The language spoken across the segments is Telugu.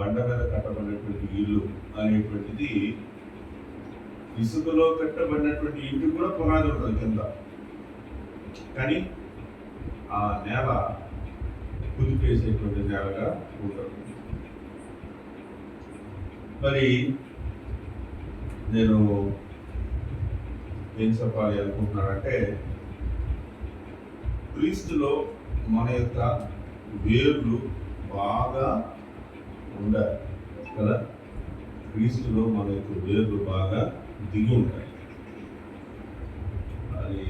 బండ మీద కట్టబడినటువంటి ఇల్లు అనేటువంటిది ఇసుకలో కట్టబడినటువంటి ఇంటి కూడా పునాది ఉంటుంది కింద. కానీ ఆ నేల కుదిపేసేటువంటి నేలగా ఉంటుంది. మరి నేను ఏం చెప్పాలి అనుకుంటున్నానంటే క్రీస్తులో మన యొక్క వేర్లు బాగా ఉండాలి. కదా? క్రీస్తులో మన యొక్క వేర్లు బాగా దిగి ఉంటాయి. అది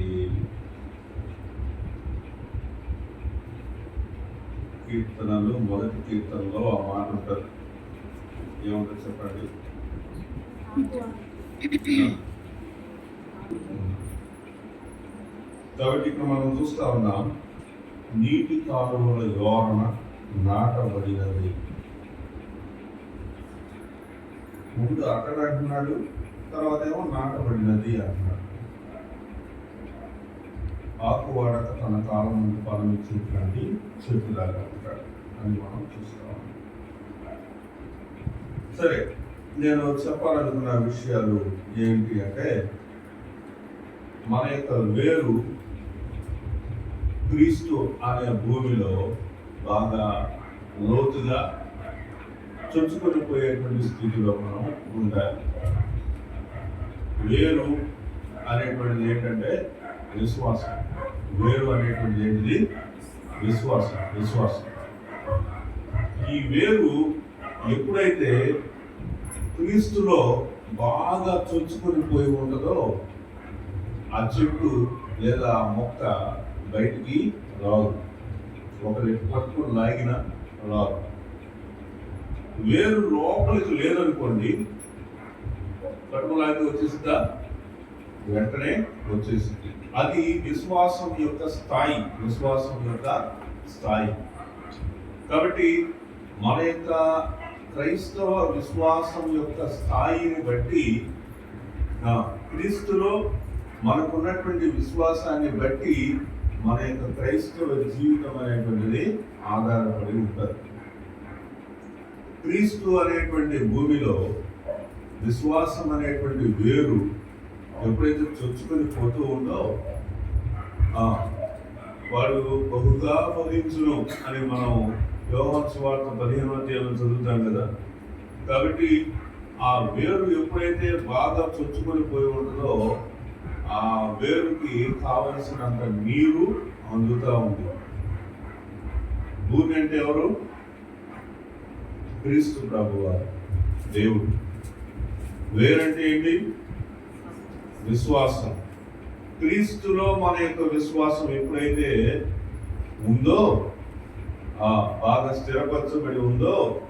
కీర్తనలు మొదటి కీర్తనలో ఆ మాట ఉంటుంది ఏముంటుంది చెప్పండి? కాబట్టి ఇక్కడ మనం చూస్తా ఉన్నాం నీటి కాలువల యోరణ నాటబడినది. ముందు అక్కడ అంటున్నాడు తర్వాత ఏమో నాటబడినది అంటున్నాడు. ఆకు వాడక తన కాలం ముందు ఫలం ఇచ్చినటువంటి చెట్టులాగా ఉంటాడు అని మనం చూస్తాం. సరే నేను చెప్పాలనుకున్న విషయాలు ఏంటి అంటే మన యొక్క వేరు క్రీస్తు అనే భూమిలో బాగా లోతుగా చొచ్చుకొని పోయేటువంటి స్థితిలో మనం ఉండాలి. వేరు అనేటువంటిది ఏంటంటే విశ్వాసం. వేరు అనేటువంటిది ఏంటిది? విశ్వాసం విశ్వాసం. ఈ వేరు ఎప్పుడైతే క్రీస్తులో బాగా చొచ్చుకొని పోయి ఉండదో ఆ చెట్టు లేదా ఆ మొక్క బయటికి రాదు. ఒకరి పట్టుకుని లాగిన రాదు. వేరు లోపలికి లేదనుకోండి పట్టుకుని వచ్చేసిందా వెంటనే వచ్చేసింది అది విశ్వాసం యొక్క స్థాయి విశ్వాసం యొక్క స్థాయి. కాబట్టి మన యొక్క క్రైస్తవ విశ్వాసం యొక్క స్థాయిని బట్టి ఆ, క్రీస్తులో మనకున్నటువంటి విశ్వాసాన్ని బట్టి మన యొక్క క్రైస్తవ జీవితం అనేటువంటిది ఆధారపడి ఉంటుంది. క్రీస్తు అనేటువంటి భూమిలో విశ్వాసం అనేటువంటి వేరు ఎప్పుడైతే చొచ్చుకొని పోతూ ఉందో వాళ్ళు వాడు బహుగా ఫలించును అని మనం యోహన్స్ వార్త పదిహేను అధ్యాయంలో చదువుతాం కదా. కాబట్టి ఆ వేరు ఎప్పుడైతే బాగా చొచ్చుకొని పోయి ఉంటుందో ఆ వేరుకి కావలసినంత నీరు అందుతూ ఉంది. భూమి అంటే ఎవరు? క్రీస్తు ప్రభువారు దేవుడు. వేరంటే ఏంటి? విశ్వాసం. క్రీస్తులో మన యొక్క విశ్వాసం ఎప్పుడైతే ఉందో బాగా స్థిరపరచబడి ఉందో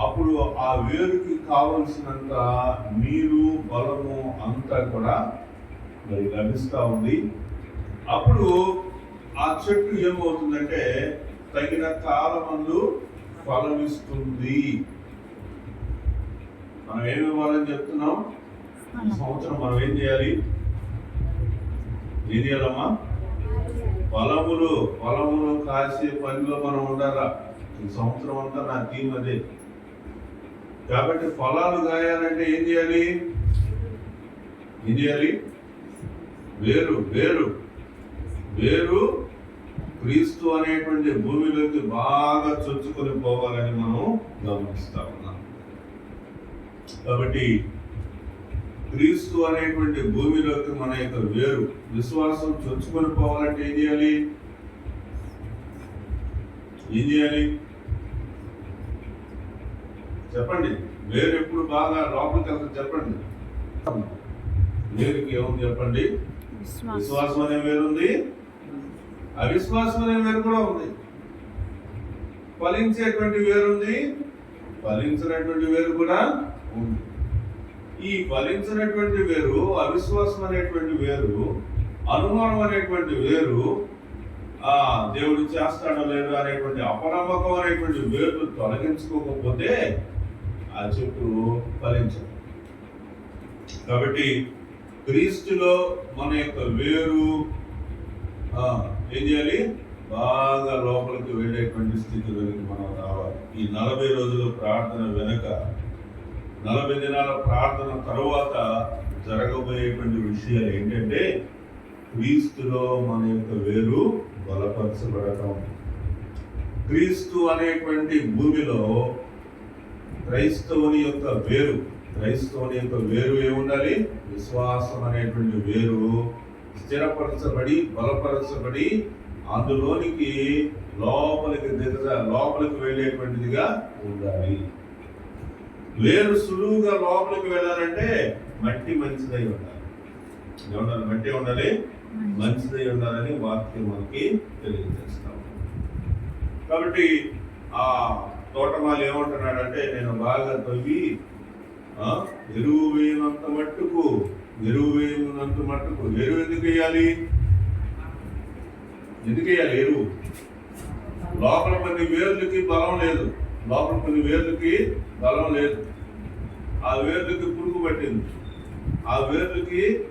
అప్పుడు ఆ వేరుకి కావలసినంత నీరు బలము అంతా కూడా మరి లభిస్తూ ఉంది. అప్పుడు ఆ చెట్టు ఏమవుతుందంటే తగిన కాలమందు ఫలమిస్తుంది. మనం ఏమి ఇవ్వాలని చెప్తున్నాం? ఈ సంవత్సరం మనం ఏం చేయాలి? ఏం చేయాలమ్మా? పొలములు పొలములు కాసే పనిలో మనం ఉండాలా? ఈ సంవత్సరం అంతా నా థీమ్ అదే. కాబట్టి పొలాలు కాయాలంటే ఏం చేయాలి? ఏం చేయాలి? వేరు వేరు వేరు క్రీస్తు అనేటువంటి భూమిలోకి బాగా చొచ్చుకొని పోవాలని మనం గమనిస్తా ఉన్నాం. కాబట్టి క్రీస్తు అనేటువంటి భూమిలోకి మన యొక్క వేరు విశ్వాసం చొచ్చుకొని పోవాలంటే ఏం చేయాలి? ఏం చేయాలి? చెప్పండి. వేరు ఎప్పుడు బాగా లోపలికి వెళ్తుంది చెప్పండి. వేరుకి ఏముంది చెప్పండి? విశ్వాసం అనే వేరు ఉంది. అవిశ్వాసం అనే వేరు కూడా ఉంది. ఫలించేటువంటి వేరు ఉంది ఫలించినటువంటి వేరు కూడా ఉంది. ఈ ఫలించినటువంటి వేరు అవిశ్వాసం అనేటువంటి వేరు అనుమానం అనేటువంటి వేరు ఆ దేవుడు చేస్తాడో లేదు అనేటువంటి అపనమ్మకం అనేటువంటి వేరు తొలగించుకోకపోతే ఆ చెట్టు ఫలించదు. కాబట్టి క్రీస్తులో మన యొక్క వేరు ఏం చేయాలి? బాగా లోపలికి వెళ్ళేటువంటి స్థితిలోకి మనం రావాలి. ఈ నలభై రోజుల ప్రార్థన వెనుక నలభై దినాల ప్రార్థన తరువాత జరగబోయేటువంటి విషయాలు ఏంటంటే క్రీస్తులో మన యొక్క వేరు బలపరచబడటం. క్రీస్తు అనేటువంటి భూమిలో క్రైస్తవుని యొక్క వేరు క్రైస్తవుని యొక్క వేరు ఏముండాలి? విశ్వాసం అనేటువంటి వేరు స్థిరపరచబడి బలపరచబడి అందులోనికి లోపలికి దిగజ లోపలికి వెళ్ళేటువంటిదిగా ఉండాలి. వేరు సులువుగా లోపలికి వెళ్ళాలంటే మట్టి మంచిదై ఉండాలి. ఏముండాలి మట్టి ఉండాలి? మంచిదై ఉండాలని వాక్యం మనకి తెలియజేస్తాం. కాబట్టి ఆ తోటమాలి ఏమంటున్నాడంటే నేను బాగా తవ్వి ఎరువు వేయనంత మట్టుకు ఎరువు వేయనంత మటుకు ఎరువు ఎందుకు వేయాలి? ఎందుకు వేయాలి ఎరువు? లోపల కొన్ని వేర్లకి బలం లేదు. లోపల కొన్ని వేర్లకి బలం లేదు. ఆ వేర్లకి పురుగు పట్టింది. ఆ వేర్లకి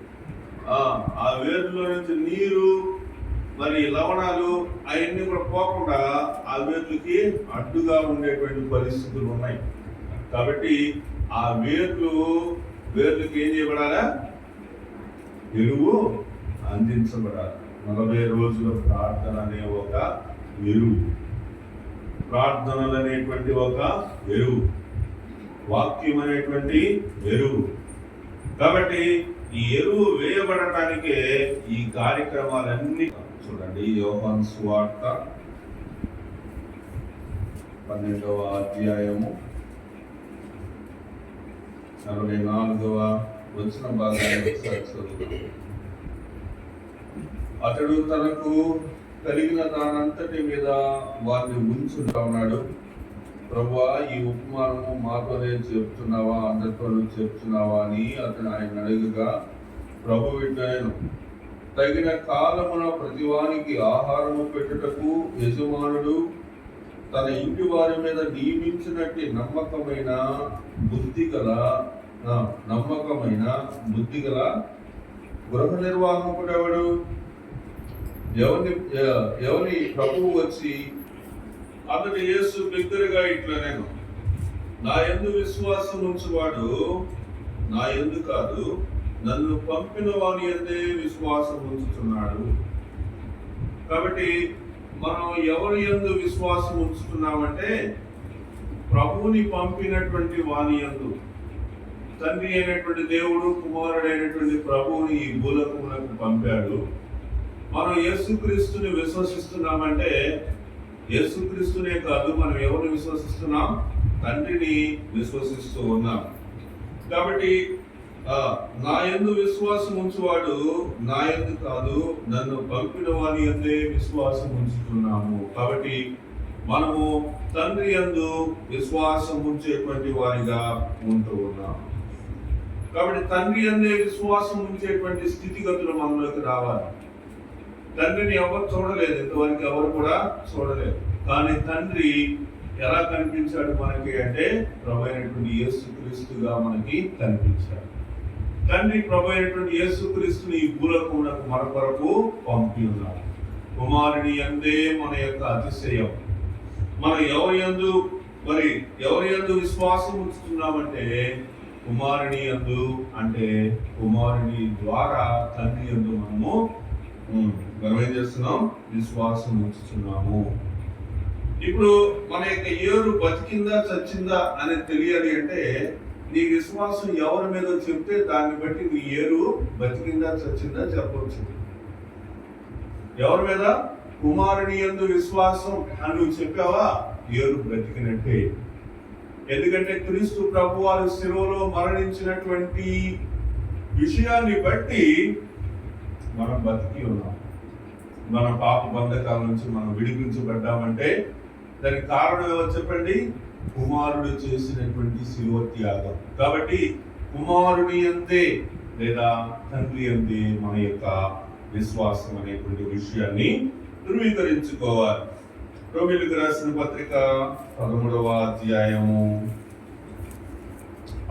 ఆ ఆ వేర్లో నుంచి నీరు మరి లవణాలు అవన్నీ కూడా పోకుండా ఆ వేర్లకి అడ్డుగా ఉండేటువంటి పరిస్థితులు ఉన్నాయి. కాబట్టి ఆ వేర్లు వేర్లకి ఏం చేయబడాలా? ఎరువు అందించబడాలి. నలభై రోజుల ప్రార్థన అనే ఒక ఎరువు. ప్రార్థనలు అనేటువంటి ఒక ఎరువు. వాక్యం అనేటువంటి ఎరువు. కాబట్టి ఈ ఎరువు వేయబడటానికే ఈ కార్యక్రమాలన్నీ చూడండి. యోహన్ స్వార్త పన్నెండవ అధ్యాయము నలభై నాలుగవ వచ్చిన భాగాన్ని అతడు తనకు కలిగిన దానంతటి మీద వారిని ఉంచుంటా ఉన్నాడు. ప్రభువా ఈ ఉపమానము మాతోనే చెప్తున్నావా అందరితోనూ చెప్తున్నావా అని అతను ఆయన అడుగుగా ప్రభు విన్నాను తగిన కాలమున ప్రతివానికి ఆహారము పెట్టుటకు యజమానుడు తన ఇంటి వారి మీద నియమించినట్టు నమ్మకమైన బుద్ధి గల నమ్మకమైన బుద్ధి గల గృహ నిర్వాహకుడు ఎవడు ఎవరిని ఎవరి ప్రభువు వచ్చి అతడు యేసు బిగ్గరగా ఇట్లా నేను నా ఎందు విశ్వాసం ఉంచువాడు నా ఎందు కాదు నన్ను పంపిన వాని ఎందే విశ్వాసం ఉంచుతున్నాడు. కాబట్టి మనం ఎవరి ఎందు విశ్వాసం ఉంచుతున్నామంటే ప్రభువుని పంపినటువంటి వాని యందు తండ్రి అయినటువంటి దేవుడు కుమారుడు అయినటువంటి ప్రభువుని ఈ భూలోకమునకు పంపాడు. మనం యేసుక్రీస్తుని విశ్వసిస్తున్నామంటే యేసుక్రీస్తునే కాదు మనం ఎవరిని విశ్వసిస్తున్నాం? తండ్రిని విశ్వసిస్తూ ఉన్నాం. కాబట్టి నా యందు విశ్వాసం ఉంచువాడు నా ఎందు కాదు నన్ను పంపిన వాని ఎందే విశ్వాసం ఉంచుతున్నాము. కాబట్టి మనము తండ్రి యందు విశ్వాసం ఉంచేటువంటి వారిగా ఉంటూ ఉన్నాం. కాబట్టి తండ్రి అందే విశ్వాసం ఉంచేటువంటి స్థితిగతులు మనలోకి రావాలి. తండ్రిని ఎవరు చూడలేదు ఇంతవరకు ఎవరు కూడా చూడలేదు. కానీ తండ్రి ఎలా కనిపించాడు మనకి అంటే ప్రభు అయినటువంటి యేసుక్రీస్తుగా మనకి కనిపించాడు. తండ్రి ప్రభు అయినటువంటి యేసుక్రీస్తుని ఈ భూలోకమునకు మన కొరకు పంపి ఉన్నాడు. కుమారుని అందే మన యొక్క అతిశయం. మనం ఎవరి యందు మరి ఎవరి ఎందు విశ్వాసం ఉంచుతున్నామంటే కుమారుని యందు అంటే కుమారుని ద్వారా తండ్రి యందు మనము మనం ఏం చేస్తున్నాం విశ్వాసం ఉంచుతున్నాము ఇప్పుడు మన యొక్క ఏరు బతికిందా చచ్చిందా అనేది తెలియాలి అంటే నీ విశ్వాసం ఎవరి మీద చెప్తే దాన్ని బట్టి నీ ఏరు బతికిందా చచ్చిందా చెప్పవచ్చు. ఎవరి మీద? కుమారుని యందు విశ్వాసం అని నువ్వు చెప్పావా? ఏరు బ్రతికినట్టే. ఎందుకంటే క్రీస్తు ప్రభు వారు శిలువలో మరణించినటువంటి విషయాన్ని బట్టి మనం బతికి ఉన్నాం. మన పాప బంధకాల నుంచి మనం విడిపించబడ్డామంటే దానికి కారణం ఏమో చెప్పండి? కుమారుడు చేసినటువంటి శిలువ త్యాగం. కాబట్టి కుమారుని అంతే లేదా తండ్రి అంతే మన యొక్క విశ్వాసం అనేటువంటి విషయాన్ని ధృవీకరించుకోవాలి. రోమిలకు రాసిన పత్రిక పదమూడవ అధ్యాయము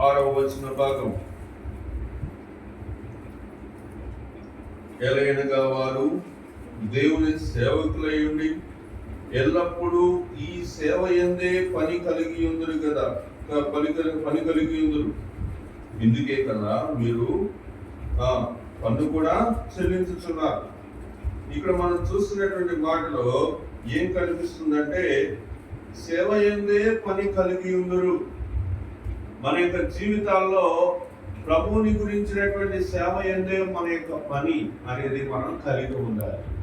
ఆరవ వచ్చిన భాగం. ఎలయనగా వారు దేవుని సేవకులై ఉండి ఎల్లప్పుడూ ఈ సేవ ఎందే పని కలిగి ఉందరు కదా పని కలిగి పని కలిగి ఉందరు. ఇందుకే కదా మీరు ఆ, పన్ను కూడా చెల్లించుచున్నారు. ఇక్కడ మనం చూస్తున్నటువంటి మాటలో ఏం కనిపిస్తుందంటే సేవ ఎందే పని కలిగి ఉందరు. మన యొక్క జీవితాల్లో ప్రభువుని గురించినటువంటి సేవ ఎందే మన యొక్క పని అనేది మనం కలిగి ఉండాలి.